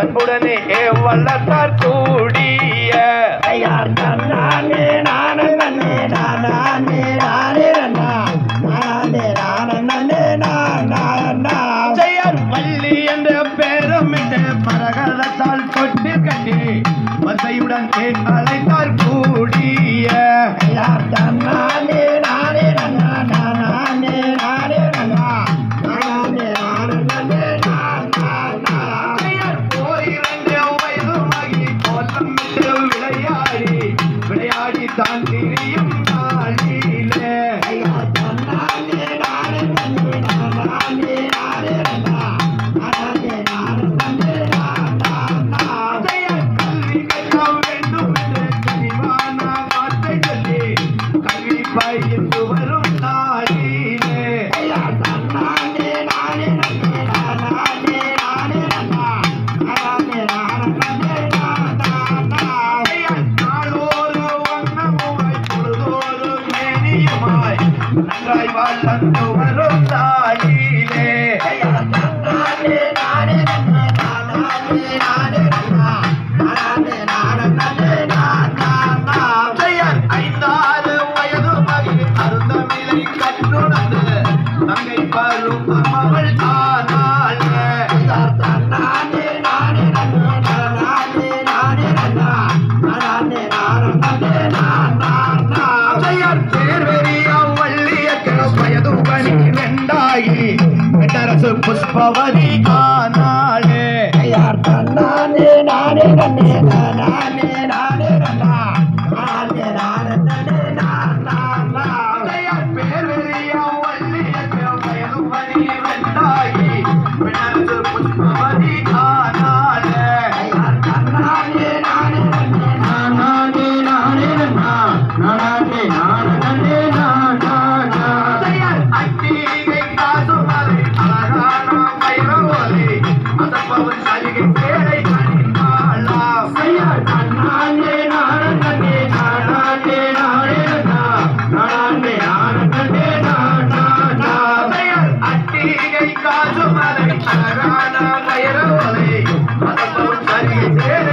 பண்புடனே வல்லத்தார் கூடிய. நானே நானே நானே நானே நானே நானே நானே நானே செய்யார் வள்ளி என்ற பெருமிட்டு மரகதத்தால் கொட்டி கட்டி மசையுடன் அழைத்தார் கூடிய. யார் தான் தான் தாய் வாழ்ந்து வரும் தாயிலே நானே நானே நானே நானே நானே நானே நானே மணி வெண்டாகி வெட்டரசு புஷ்பவதி காணாளே யார் தன்னானே நானே நானே நானே நானே காசு மலை அழகான மயிரோலை மதப்பவன் சரியை சேர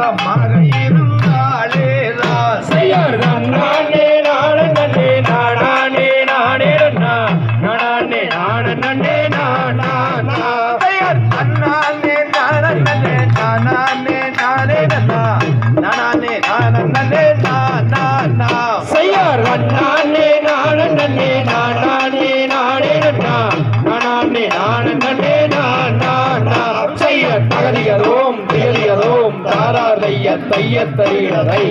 சந்தோஷமாக இருந்தாளே ஜெயர் அண்ணானே நானே நானே நானே நன்னா நானே நானே செய்யார் நானே நானே நானே நானே நானே நானே நானா செய்ய தகதிகளோம் திகதிகளோம் பைய பைய பையவை